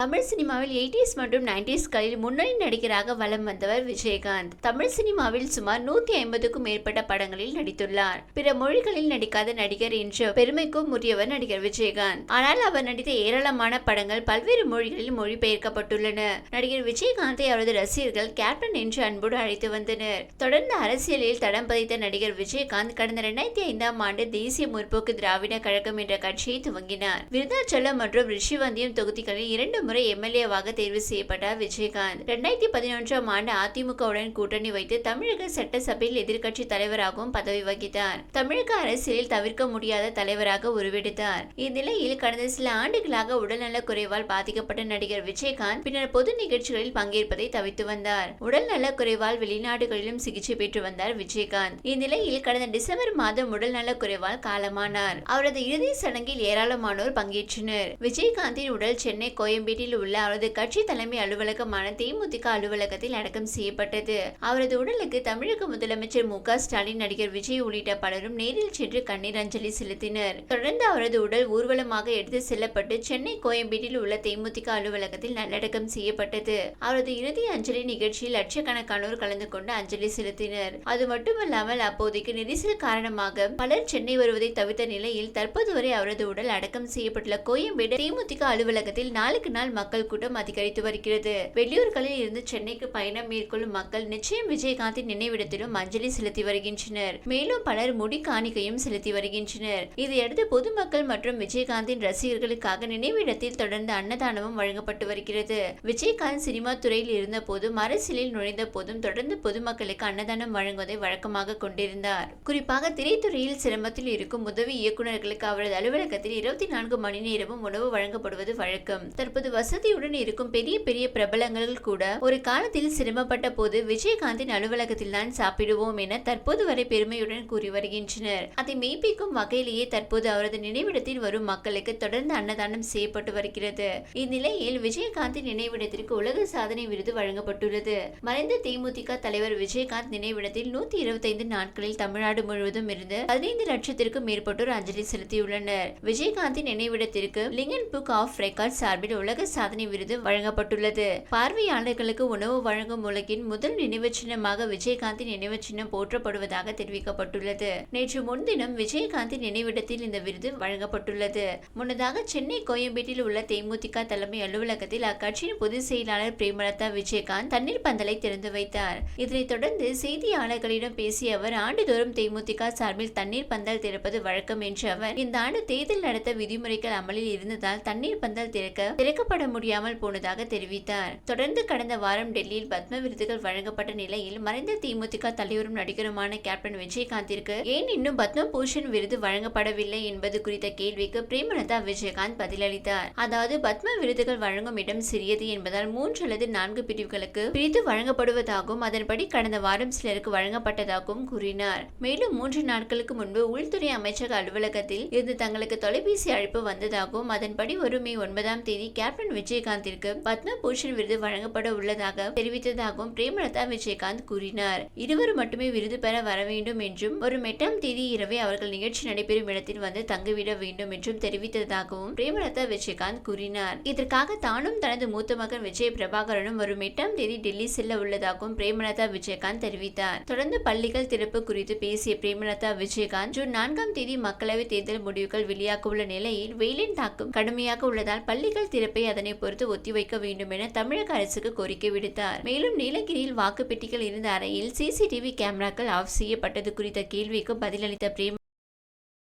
தமிழ் சினிமாவில் எயிட்டிஸ் மற்றும் நைன்டிஸ்களில் முன்னணி நடிகராக வலம் வந்தவர் விஜயகாந்த். தமிழ் சினிமாவில் சுமார் நூத்தி ஐம்பதுக்கும் மேற்பட்ட படங்களில் நடித்துள்ளார். பிற மொழிகளில் நடிக்காத நடிகர் என்ற பெருமைக்கும் உரியவர் நடிகர் விஜயகாந்த். ஆனால் அவர் நடித்த ஏராளமான படங்கள் பல்வேறு மொழிகளில் மொழிபெயர்க்கப்பட்டுள்ளன. நடிகர் விஜயகாந்தை அவரது ரசிகர்கள் கேப்டன் என்று அன்போடு அழைத்து வந்தனர். தொடர்ந்து அரசியலில் தடம் பதித்த நடிகர் விஜயகாந்த் கடந்த இரண்டாயிரத்தி ஐந்தாம் ஆண்டு தேசிய முற்போக்கு திராவிட கழகம் என்ற கட்சியை துவங்கினார். விருதாச்சலம் மற்றும் ரிஷிவந்தியம் தொகுதிகளில் இரண்டு முறை எம்எல்ஏவாக தேர்வு செய்யப்பட்டார் விஜயகாந்த். இரண்டாயிரத்தி பதினொன்றாம் ஆண்டு அதிமுகவுடன் கூட்டணி வைத்து தமிழக சட்டசபையில் எதிர்க்கட்சி தலைவராகவும் பதவி வகித்தார். தமிழக அரசியலில் தவிர்க்க முடியாத தலைவராக உருவெடுத்தார். இந்நிலையில் கடந்த சில ஆண்டுகளாக உடல்நல குறைவால் பாதிக்கப்பட்ட நடிகர் விஜயகாந்த் பின்னர் பொது நிகழ்ச்சிகளில் பங்கேற்பதை தவிர்த்து வந்தார். உடல்நல குறைவால் வெளிநாடுகளிலும் சிகிச்சை பெற்று வந்தார் விஜயகாந்த். இந்நிலையில் கடந்த டிசம்பர் மாதம் உடல்நல குறைவால் காலமானார். அவரது இறுதி சடங்கில் ஏராளமானோர் பங்கேற்றனர். விஜயகாந்தின் உடல் சென்னை கோயம்பேட்டில் உள்ள அவரது கட்சி தலைமை அலுவலகமான தேமுதிக அலுவலகத்தில் அடக்கம் செய்யப்பட்டது. அவரது உடலுக்கு தமிழக முதலமைச்சர் மு ஸ்டாலின் நடிகர் விஜய் உள்ளிட்ட பலரும் நேரில் சென்று கண்ணீர் அஞ்சலி செலுத்தினர். தொடர்ந்து அவரது உடல் ஊர்வலமாக எடுத்து செல்லப்பட்டு சென்னை கோயம்பேட்டில் உள்ள தேமுதிக அலுவலகத்தில் நல்லடக்கம் செய்யப்பட்டது. அவரது இறுதி அஞ்சலி நிகழ்ச்சியில் லட்சக்கணக்கானோர் கலந்து கொண்டு அஞ்சலி செலுத்தினர். அது மட்டுமல்லாமல் அப்போதைக்கு நெரிசல் காரணமாக பலர் சென்னை வருவதை தவிர்த்த நிலையில் தற்போது வரை அவரது உடல் அடக்கம் செய்யப்பட்டுள்ள கோயம்பேடு தேமுதிக அலுவலகத்தில் நாளுக்கு நாள் மக்கள் கூட்டம் அதிகரித்து வருகிறது. வெளியூர்களில் இருந்து சென்னைக்கு பயணம் மேற்கொள்ளும் மக்கள் நிச்சயம் விஜயகாந்தின் நினைவிடத்திலும் அஞ்சலி செலுத்தி வருகின்றனர். மேலும் பலர் முடி காணிக்கையும் செலுத்தி வருகின்றனர். இதையடுத்து பொதுமக்கள் மற்றும் விஜயகாந்தின் ரசிகர்களுக்காக நினைவிடத்தில் தொடர்ந்து அன்னதானமும் வழங்கப்பட்டு வருகிறது. விஜயகாந்த் சினிமா துறையில் இருந்த போதும் அரசியலில் நுழைந்த போதும் தொடர்ந்து பொதுமக்களுக்கு அன்னதானம் வழங்குவதை வழக்கமாக கொண்டிருந்தார். குறிப்பாக திரைத்துறையில் சிரமத்தில் இருக்கும் உதவி இயக்குநர்களுக்கு அவரது அலுவலகத்தில் இருபத்தி நான்கு மணி நேரமும் உணவு வழங்கப்படுவது வழக்கம். தற்போது வசதியுடன் இருக்கும் பெரிய பெரிய பிரபலங்கள் கூட ஒரு காலத்தில் சிரமப்பட்ட போது விஜயகாந்தின் அலுவலகத்தில் தான் சாப்பிடுவோம் என தற்போது வரை பெருமையுடன் கூறி வருகின்றனர். அதை மெய்ப்பிக்கும் வகையிலேயே தற்போது அவரது நினைவிடத்தில் வரும் மக்களுக்கு தொடர்ந்து அன்னதானம் செய்யப்பட்டு வருகிறது. இந்நிலையில் விஜயகாந்தின் நினைவிடத்திற்கு உலக சாதனை விருது வழங்கப்பட்டுள்ளது. மறைந்த தேமுதிக தலைவர் விஜயகாந்த் நினைவிடத்தில் நூத்தி இருபத்தைந்து நாட்களில் தமிழ்நாடு முழுவதும் இருந்து பதினைந்து லட்சத்திற்கும் மேற்பட்டோர் அஞ்சலி செலுத்தியுள்ளனர். விஜயகாந்தின் நினைவிடத்திற்கு லிங்கன் புக் ஆஃப் ரெக்கார்ட் சார்பில் உலக சாதனை விருது வழங்கப்பட்டுள்ளது. பார்வையாளர்களுக்கு உணவு வழங்கும் உலகின் முதல் நினைவு சின்னமாக விஜயகாந்தின் நினைவு சின்னம் போற்றப்படுவதாக தெரிவிக்கப்பட்டுள்ளது. நேற்று முன்தினம் விஜயகாந்தின் நினைவிடத்தில் இந்த விருது வழங்கப்பட்டுள்ளது. முன்னதாக சென்னை கோயம்பேட்டில் உள்ள தேமுதிக தலைமை அலுவலகத்தில் அக்கட்சியின் பொதுச் செயலாளர் பிரேமலதா விஜயகாந்த் தண்ணீர் பந்தலை திறந்து வைத்தார். இதனைத் தொடர்ந்து செய்தியாளர்களிடம் பேசிய அவர் ஆண்டுதோறும் தேமுதிக சார்பில் தண்ணீர் பந்தல் திறப்பது வழக்கம் என்ற அவர் இந்த ஆண்டு தேர்தல் நடத்த விதிமுறைகள் அமலில் இருந்ததால் தண்ணீர் பந்தல் திறக்க திறக்கப்பட முடியாமல் போனதாக தெரிவித்தார். தொடர்ந்து கடந்த வாரம் டெல்லியில் பத்ம விருதுகள் வழங்கப்பட்ட நிலையில் மறைந்த தேமுதிக தலைவரும் நடிகருமான கேப்டன் விஜயகாந்திற்கு ஏன் இன்னும் பத்ம பூஷன் விருது வழங்கப்படவில்லை என்பது குறித்த கேள்விக்கு பிரேமலதா விஜயகாந்த் பதிலளித்தார். அதாவது பத்ம விருதுகள் வழங்கும் இடம் சிறியது என்பதால் மூன்று அல்லது நான்கு பிரிவுகளுக்கு பிரித்து வழங்கப்படுவதாகவும் அதன்படி கடந்த வாரம் சிலருக்கு வழங்கப்பட்டதாகவும் கூறினார். மேலும் மூன்று நாட்களுக்கு முன்பு உள்துறை அமைச்சக அலுவலகத்தில் இருந்து தங்களுக்கு தொலைபேசி அழைப்பு வந்ததாகவும் அதன்படி வரும் மே ஒன்பதாம் தேதி கேப்டன் விஜயகாந்திற்கு பத்ம பூஷன் விருது வழங்கப்பட உள்ளதாக தெரிவித்ததாகவும் பிரேமலதா விஜயகாந்த் கூறினார். இருவர் மட்டுமே விருது பெற வர வேண்டும் என்றும் வரும் எட்டாம் தேதி இரவே அவர்கள் நிகழ்ச்சி நடைபெறும் இடத்தில் வந்து தங்கிவிட வேண்டும் என்றும் தெரிவித்ததாகவும் பிரேமலதா விஜயகாந்த் கூறினார். இதற்காக தானும் தனது மூத்த மகன் விஜய் பிரபாகரனும் வரும் எட்டாம் தேதி டெல்லி செல்ல உள்ளதாகவும் பிரேமலதா விஜயகாந்த் தெரிவித்தார். தொடர்ந்து பள்ளிகள் திறப்பு குறித்து பேசிய பிரேமலதா விஜயகாந்த் ஜூன் நான்காம் தேதி மக்களவைத் தேர்தல் முடிவுகள் வெளியாக உள்ள நிலையில் வெயிலின் தாக்கம் கடுமையாக உள்ளதால் பள்ளிகள் திறப்பை அதனை பொறுத்து ஒத்திவைக்க வேண்டும் என தமிழக அரசுக்கு கோரிக்கை விடுத்தார். மேலும் நீலகிரியில் வாக்குப்பெட்டிகள் இருந்த அறையில் சிசிடிவி கேமராக்கள் ஆஃப் செய்யப்பட்டது குறித்த கேள்விக்கு பதிலளித்த பிரேம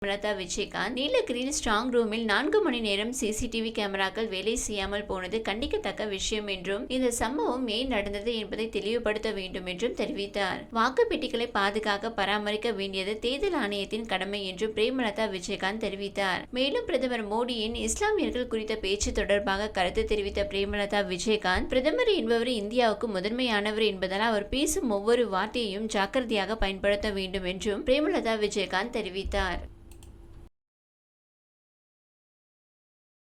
லதா விஜயகாந்த் நீலகிரியில் ஸ்ட்ராங் ரூமில் நான்கு மணி நேரம் சிசிடிவி கேமராக்கள் வேலை செய்யாமல் போனது கண்டிக்கத்தக்க விஷயம் என்றும் இந்த சம்பவம் ஏன் நடந்தது என்பதை தெளிவுபடுத்த வேண்டும் என்றும் தெரிவித்தார். வாக்குப்பெட்டிகளை பாதுகாக்க பராமரிக்க வேண்டியது தேர்தல் ஆணையத்தின் கடமை என்றும் பிரேமலதா விஜயகாந்த் தெரிவித்தார். மேலும் பிரதமர் மோடியின் இஸ்லாமியர்கள் குறித்த பேச்சு தொடர்பாக கருத்து தெரிவித்த பிரேமலதா விஜயகாந்த் பிரதமர் என்பவர் இந்தியாவுக்கு முதன்மையானவர் என்பதால் அவர் பேசும் ஒவ்வொரு வார்த்தையையும் ஜாக்கிரதையாக பயன்படுத்த வேண்டும் என்றும் பிரேமலதா விஜயகாந்த் தெரிவித்தார்.